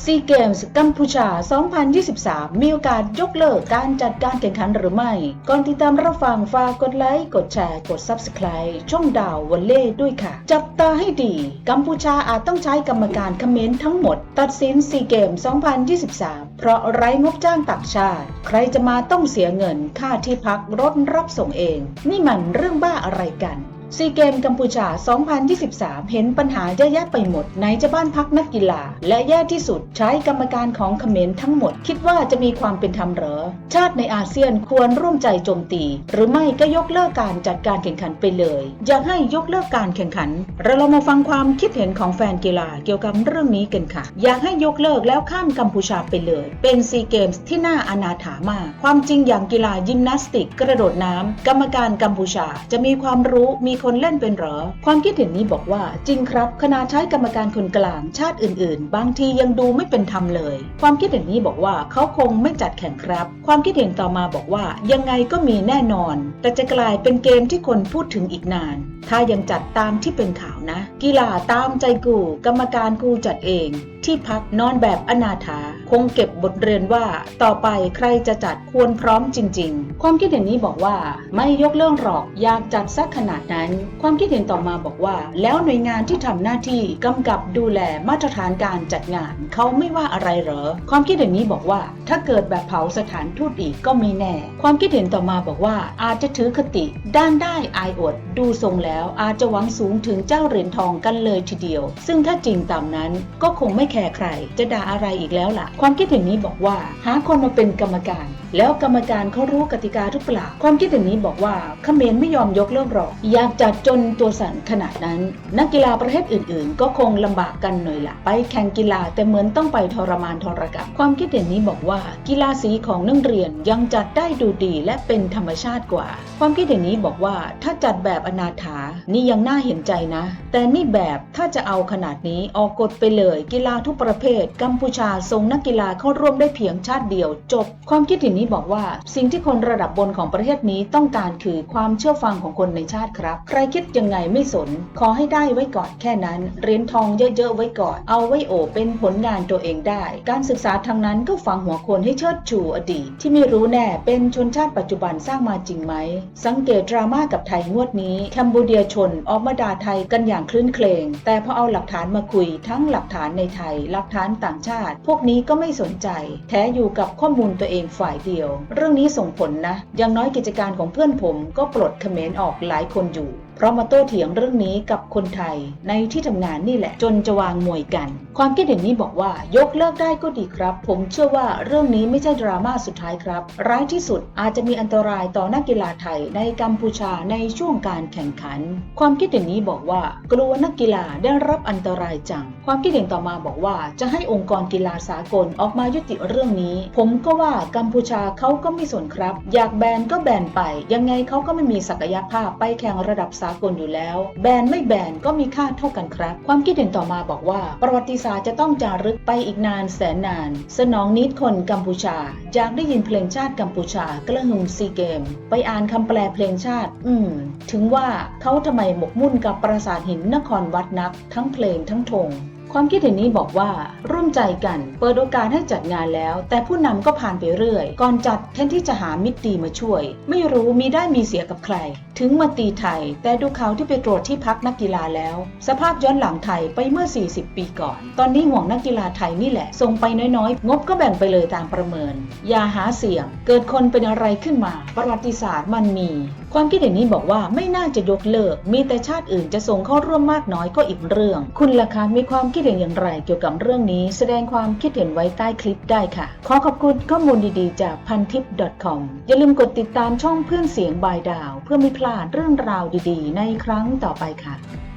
ซีเกมส์กัมพูชา 2023 มีโอกาสยกเลิกการจัดการแข่งขันหรือไม่ ก่อนติดตามรับฟังฝากกดไลค์ กดแชร์ กด Subscribe ช่องดาววันเล่ด้วยค่ะ จับตาให้ดี กัมพูชาอาจต้องใช้กรรมการคอมเขมนต์ทั้งหมด ตัดสินซีเกมส์2023 เพราะไร้งบจ้างต่างชาติ ใครจะมาต้องเสียเงินค่าที่พักรถรับส่งเอง นี่มันเรื่องบ้าอะไรกัน ซีเกมกัมพูชา 2023 เห็นปัญหาเยอะแยะไปหมดไหนจะบ้านพักนักกีฬา และแย่ที่สุดใช้กรรมการของเขมรทั้งหมด คิดว่าจะมีความเป็นธรรมเหรอ ชาติในอาเซียนควรร่วมใจโจมตี หรือไม่ก็ยกเลิกการจัดการแข่งขันไปเลย อยากให้ยกเลิกการแข่งขัน เราลองมาฟังความคิดเห็นของแฟนกีฬาเกี่ยวกับเรื่องนี้กันค่ะ อยากให้ยกเลิกแล้วข้ามกัมพูชาไปเลย เป็นซีเกมส์ที่น่าอนาถามากความจริงอย่างกีฬายิมนาสติก กระโดดน้ำกรรมการกัมพูชา จะมีความรู้มีคนเล่นเป็นหรอ ความคิดเห็นนี้บอกว่าจริงครับขณะใช้กรรมการคนกลางชาติอื่นๆ บางทียังดูไม่เป็นธรรมเลย ความคิดเห็นนี้บอกว่าเขาคงไม่จัดแข่งครับ ความคิดเห็นต่อมาบอกว่ายังไงก็มีแน่นอน แต่จะกลายเป็นเกมที่คนพูดถึงอีกนาน ถ้ายังจัดตามที่เป็นข่าวนะ กีฬาตามใจกู กรรมการกูจัดเอง ที่พักนอนแบบอนาถาคงเก็บบทเรียนว่าต่อไปใครจะจัดควรพร้อมจริง ๆ ความคิดเห็นนี้บอกว่าไม่ยกเลิกหรอกอยากจัดสักขนาดนั้นความคิดเห็นต่อมาบอกว่า แล้วหน่วยงานที่ทำหน้าที่กำกับดูแลมาตรฐานการจัดงาน เขาไม่ว่าอะไรเหรอ ความคิดเห็นนี้บอกว่า ถ้าเกิดแบบเผาสถานทูตอีกก็ไม่แน่ ความคิดเห็นต่อมาบอกว่า อาจจะถือคติด้านได้อายอด ดูทรงแล้วอาจจะหวังสูงถึงเจ้าเหรียญทองกันเลยทีเดียว ซึ่งถ้าจริงตามนั้นก็คงไม่แคร์ใคร จะด่าอะไรอีกแล้วล่ะ ความคิดเห็นนี้บอกว่า หาคนมาเป็นกรรมการ แล้วกรรมการเขารู้กติกาหรือเปล่า ความคิดเห็นนี้บอกว่าเขมรไม่ยอมยกเลิกหรอก อยากจัดจนตัวสั่นขนาดนั้น นักกีฬาประเภทอื่นๆ ก็คงลำบากกันหน่อยละไปแข่งกีฬาแต่เหมือนต้องไปทรมานทรกรรมความคิดเห็นนี้บอกว่า กีฬาสีของนักเรียนยังจัดได้ดูดีและเป็นธรรมชาติกว่า ความคิดเห็นนี้บอกว่าถ้าจัดแบบอนาถานี่ยังน่าเห็นใจนะ แต่นี่แบบถ้าจะเอาขนาดนี้ออกกฎไปเลยกีฬาทุกประเภท กัมพูชาส่งนักกีฬาเข้าร่วมได้เพียงชาติเดียว จบ ความคิดเห็นนี้บอกว่า สิ่งที่คนระดับบนของประเทศนี้ต้องการคือความเชื่อฟังของคนในชาติครับ ใครคิดยังไงไม่สน ขอให้ได้ไว้ก่อนแค่นั้นเหรียญทองเยอะๆไว้ก่อน เอาไว้โอบเป็นผลงานตัวเองได้ การศึกษาทางนั้นก็ฝังหัวคนให้เชิดชูอดีต ที่ไม่รู้แน่เป็นชนชาติปัจจุบันสร้างมาจริงไหม สังเกตดราม่ากับไทยงวดนี้แคนเบูเดียชนออกมาด่าไทยกันอย่างคลื่นเคลงแต่พอเอาหลักฐานมาคุยทั้งหลักฐานในไทย หลักฐานต่างชาติ พวกนี้ก็ไม่สนใจ แท้อยู่กับข้อมูลตัวเองฝ่ายเดียวเรื่องนี้ส่งผลนะ อย่างน้อยกิจการของเพื่อนผมก็ปลดเขมรออกหลายคนอยู่เพราะมาโต้เถียงเรื่องนี้กับคนไทยในที่ทำงานนี่แหละ จนจะวางมวยกัน ความคิดเห็นนี้บอกว่ายกเลิกได้ก็ดีครับ ผมเชื่อว่าเรื่องนี้ไม่ใช่ดราม่าสุดท้ายครับ ร้ายที่สุดอาจจะมีอันตรายต่อนักกีฬาไทยในกัมพูชาในช่วงการแข่งขัน ความคิดเห็นนี้บอกว่ากลัวนักกีฬาได้รับอันตรายจัง ความคิดเห็นต่อมาบอกว่าจะให้องค์กรกีฬาสากลออกมายุติเรื่องนี้ ผมก็ว่ากัมพูชาเขาก็ไม่สนครับ อยากแบนก็แบนไป ยังไงเขาก็ไม่มีศักยภาพไปแข่งระดับสากลอยู่แล้ว แบนไม่แบนก็มีค่าเท่ากันครับ ความคิดเห็นต่อมาบอกว่า ประวัติศาสตร์จะต้องจารึกไปอีกนานแสนนาน สนองนิดคนกัมพูชาอยากได้ยินเพลงชาติกัมพูชากระหึ่มซีเกม ไปอ่านคำแปลเพลงชาติ อืม ถึงว่าเขาทำไมหมกมุ่นกับปราสาทหินนครวัดนัก ทั้งเพลงทั้งธง ความคิดเห็นนี้บอกว่า ร่วมใจกัน เปิดโอกาสให้จัดงานแล้ว แต่ผู้นำก็ผ่านไปเรื่อย ก่อนจัดแทนที่จะหามิตรดีมาช่วย ไม่รู้มีได้มีเสียกับใคร ถึงมาตีไทย แต่ดูเขาที่ไปตรวจที่พักนักกีฬาแล้ว สภาพย้อนหลังไทยไปเมื่อ 40 ปีก่อน ตอนนี้ห่วงนักกีฬาไทยนี่แหละ ส่งไปน้อยๆ งบก็แบ่งไปเลยตามประเมิน อย่าหาเสี่ยง เกิดคนเป็นอะไรขึ้นมา ประวัติศาสตร์มันมี ความคิดเห็นนี้บอกว่าไม่น่าจะยกเลิก มีแต่ชาติอื่นจะส่งเข้าร่วมมากน้อยก็อีกเรื่อง คุณล่ะคะมีความคิดดเห็นอย่างไรเกี่ยวกับเรื่องนี้ แสดงความคิดเห็นไว้ใต้คลิปได้ค่ะ ขอขอบคุณข้อมูลดีๆ จากพันทิป .com อย่าลืมกดติดตามช่องเพื่อนเสียงบายดาว เพื่อไม่พลาดเรื่องราวดีๆ ในครั้งต่อไปค่ะ